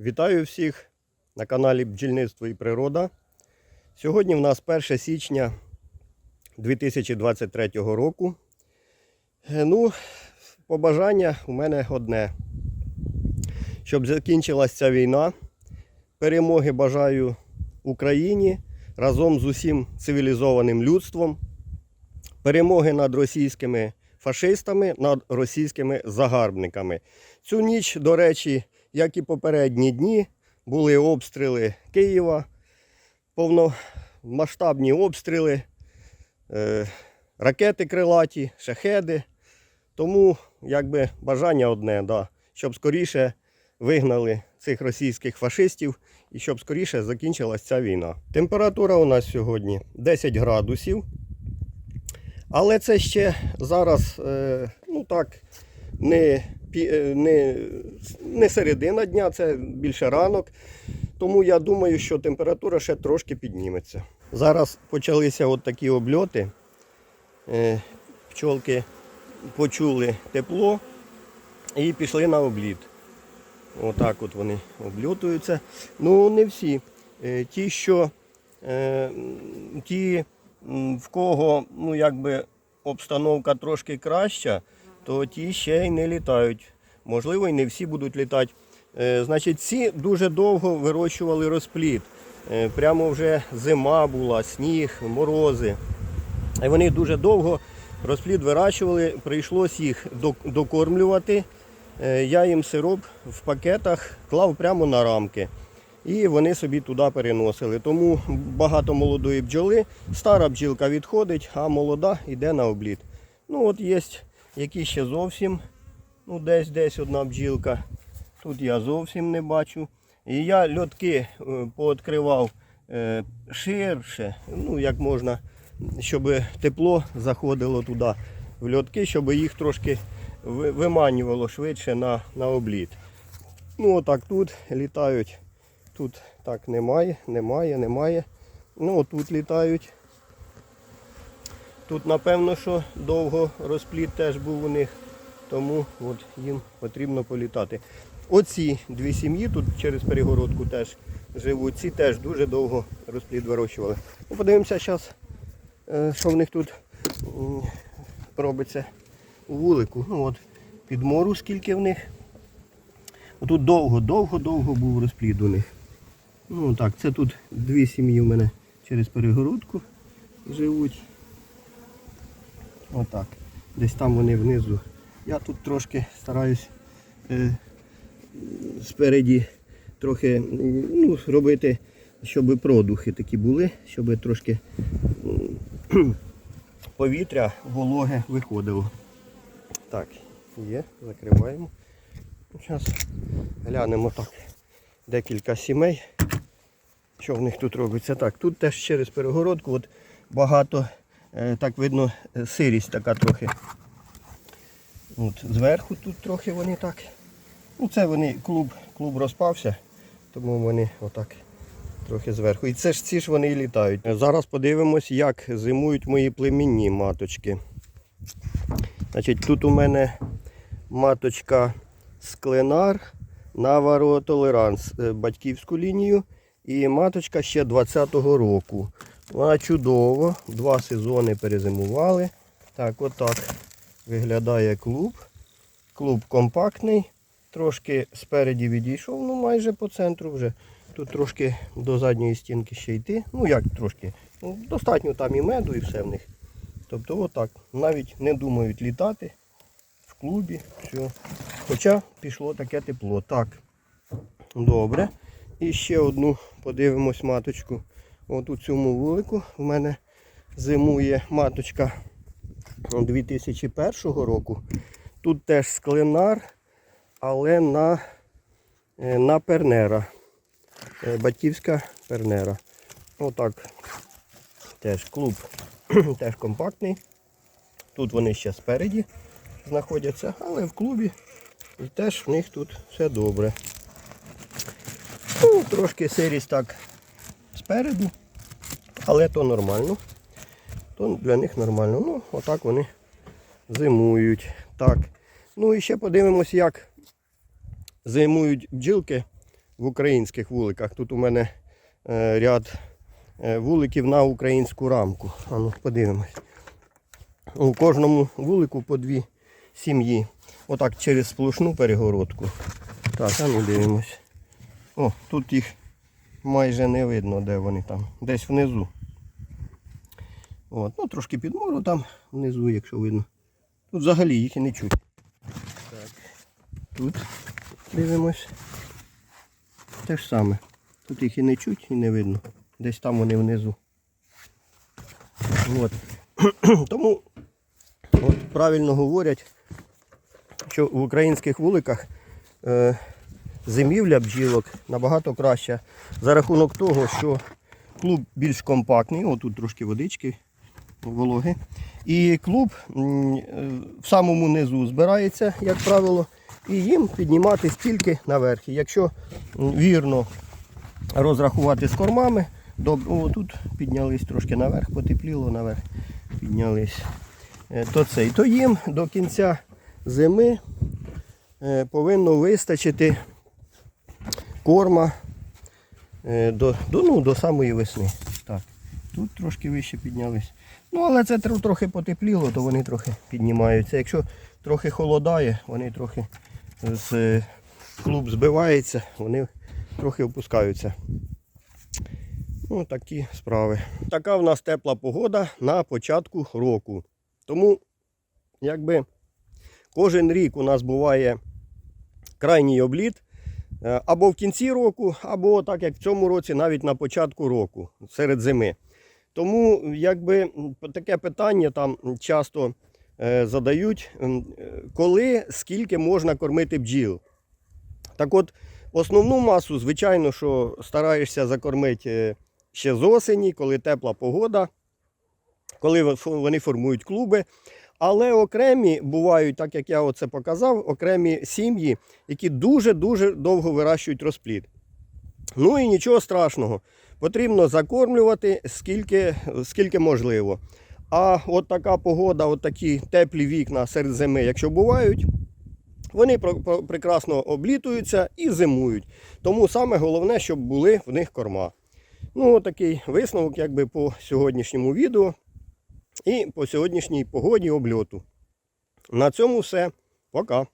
Вітаю всіх на каналі Бджільництво і Природа. Сьогодні в нас 1 січня 2023 року. Е, Ну, побажання у мене одне. Щоб закінчилася ця війна. Перемоги бажаю Україні разом з усім цивілізованим людством. Перемоги над російськими фашистами, над російськими загарбниками. Цю ніч, до речі, як і попередні дні, були обстріли Києва, повномасштабні обстріли, е, ракети крилаті, шахеди. Тому якби бажання одне, да, щоб скоріше вигнали цих російських фашистів і щоб скоріше закінчилась ця війна. Температура у нас сьогодні 10 градусів. Але це ще зараз, е, ну так, не, не, не середина дня, це більше ранок. Тому я думаю, що температура ще трошки підніметься. Зараз почалися от такі обльоти. Е, Пчолки почули тепло і пішли на обліт. Отак от вони обльотуються. Ну, не всі. Е, Ті, що е, ті, в кого ну, якби обстановка трошки краща, то ті ще й не літають. Можливо, і не всі будуть літати. Е, Значить, ці дуже довго вирощували розплід. Е, Прямо вже зима була, сніг, морози. І вони дуже довго розплід вирощували, прийшлось їх докормлювати. Е, Я їм сироп в пакетах клав прямо на рамки. І вони собі туди переносили. Тому багато молодої бджоли. Стара бджілка відходить, а молода йде на обліт. Ну от є які ще зовсім, ну десь десь одна бджілка. Тут я зовсім не бачу. І я льотки е, пооткривав е, ширше, ну як можна, щоб тепло заходило туди в льотки, щоб їх трошки виманювало швидше на, на обліт. Ну отак тут літають. Тут так немає, немає, немає. Ну отут літають. Тут напевно, що довго розпліт теж був у них, тому от їм потрібно політати. Оці дві сім'ї тут через перегородку теж живуть. Ці теж дуже довго розплід вирощували. Ну, подивимося зараз, що в них тут робиться у вулику. Ну от підмору скільки в них. Тут довго, довго, довго був розплід у них. Ну так, це тут дві сім'ї в мене через перегородку живуть. Отак. Десь там вони внизу. Я тут трошки стараюсь е, спереді трохи ну, робити, щоб продухи такі були, щоб трошки повітря вологе виходило. Так, є, закриваємо. Зараз глянемо так. Декілька сімей. Що в них тут робиться? Так, тут теж через перегородку от багато, так видно, е, сирість така трохи. От, зверху тут трохи вони так. Ну це вони, клуб, клуб розпався, тому вони отак трохи зверху. І це ж ці ж вони і літають. Зараз подивимось, як зимують мої племінні маточки. Значить, тут у мене маточка Скленар на варотолеранс е, батьківську лінію. І маточка ще 20-го року. Вона чудово, два сезони перезимували. Так, отак виглядає клуб. Клуб компактний, трошки спереді відійшов, ну майже по центру вже. Тут трошки до задньої стінки ще йти. Ну як трошки. Ну, достатньо там і меду, і все в них. Тобто отак. Навіть не думають літати в клубі. Все. Хоча пішло таке тепло. Так. Добре. І ще одну подивимось маточку. От у цьому вулику в мене зимує маточка 2001 року. Тут теж скленар, але на, е, на пернера. Е, Батьківська пернера. Отак. Теж клуб теж компактний. Тут вони ще спереді знаходяться, але в клубі і теж в них тут все добре. Ну, трошки сирість так спереду, але то нормально. То для них нормально. Ну, отак вони зимують. Так. Ну і ще подивимось, як зимують бджілки в українських вуликах. Тут у мене е, ряд е, вуликів на українську рамку. А ну, подивимось. У кожному вулику по дві сім'ї. Отак через сплошну перегородку. Так, а ну дивимось. О, тут їх майже не видно, де вони там. Десь внизу. От, ну трошки підмору там внизу, якщо видно. Тут взагалі їх і не чуть. Так. Тут дивимось. Те ж саме. Тут їх і не чуть, і не видно. Десь там вони внизу. От. Тому от правильно говорять, що в українських вуликах е, зимівля бджілок набагато краща за рахунок того, що клуб більш компактний, отут трошки водички, вологи. І клуб е, в самому низу збирається, як правило, і їм підніматись тільки наверх. Якщо вірно розрахувати з кормами, добре, о, тут піднялись трошки наверх, потепліло наверх, піднялись. Е, То цей, то їм до кінця зими е, повинно вистачити корма е, до, до, ну, до самої весни. Так, тут трошки вище піднялись. Ну, але це трохи потепліло, то вони трохи піднімаються. Якщо трохи холодає, вони трохи з е, клуб збивається, вони трохи опускаються. Ну, такі справи. Така в нас тепла погода на початку року. Тому, якби кожен рік у нас буває крайній обліт або в кінці року, або так як в цьому році, навіть на початку року, серед зими. Тому якби таке питання там часто е, задають, е, коли, скільки можна кормити бджіл. Так от, основну масу, звичайно, що стараєшся закормити е, ще з осені, коли тепла погода, коли вони формують клуби. Але окремі бувають, так як я оце показав, окремі сім'ї, які дуже-дуже довго вирощують розплід. Ну і нічого страшного. Потрібно закормлювати скільки, скільки можливо. А от така погода, от такі теплі вікна серед зими, якщо бувають, вони прекрасно облітуються і зимують. Тому саме головне, щоб були в них корма. Ну, такий висновок якби по сьогоднішньому відео і по сьогоднішній погоді обльоту. На цьому все. Пока.